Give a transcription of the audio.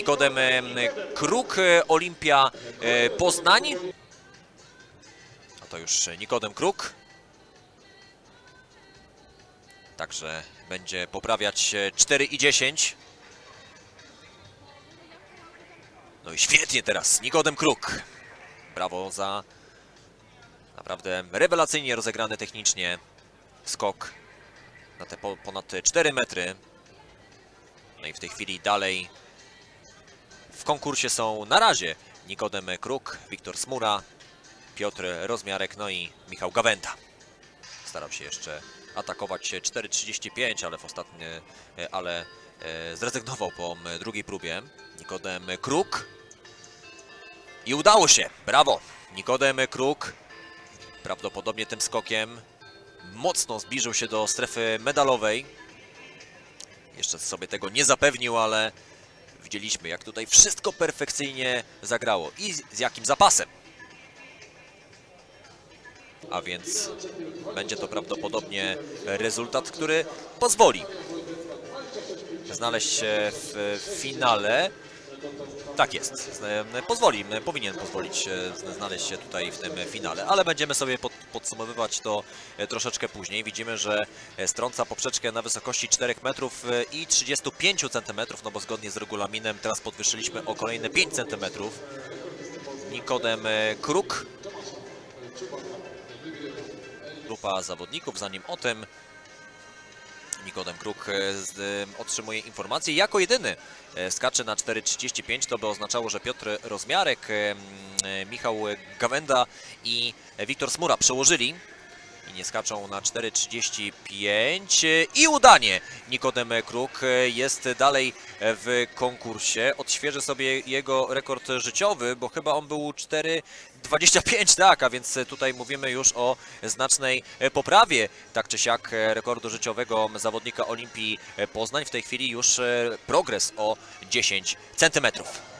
Nikodem e, Kruk, e, Olimpia e, Poznań. A to już Nikodem Kruk. Także będzie poprawiać e, 4 i 10. No i świetnie teraz Nikodem Kruk. Brawo za naprawdę rewelacyjnie rozegrany technicznie skok na te po, ponad 4 metry. No i w tej chwili dalej w konkursie są na razie Nikodem Kruk, Wiktor Smura, Piotr Rozmiarek, no i Michał Gawęta. Starał się jeszcze atakować 4.35, ale w ostatnie, ale e, zrezygnował po drugiej próbie. Nikodem Kruk. I udało się! Brawo! Nikodem Kruk prawdopodobnie tym skokiem mocno zbliżył się do strefy medalowej. Jeszcze sobie tego nie zapewnił, ale widzieliśmy jak tutaj wszystko perfekcyjnie zagrało i z, jakim zapasem. A więc będzie to prawdopodobnie rezultat, który pozwoli znaleźć się w finale. Tak jest. Zna- Pozwoli, powinien pozwolić e, zna- znaleźć się tutaj w tym finale, ale będziemy sobie pod, podsumowywać to e, troszeczkę później. Widzimy, że e, strąca poprzeczkę na wysokości 4 metrów e, i 35 centymetrów, no bo zgodnie z regulaminem teraz podwyższyliśmy o kolejne 5 centymetrów. Nikodem e, Kruk. Grupa zawodników, zanim o tym Nikodem Kruk e, otrzymuje informację. Jako jedyny e, skacze na 4.35, to by oznaczało, że Piotr Rozmiarek, e, Michał Gawenda i Wiktor Smura przełożyli i nie skaczą na 4.35 e, i udanie Nikodem Kruk jest dalej w konkursie. Odświeżę sobie jego rekord życiowy, bo chyba on był 4.25, tak, a więc tutaj mówimy już o znacznej poprawie, tak czy siak, rekordu życiowego zawodnika Olimpii Poznań. W tej chwili już progres o 10 centymetrów.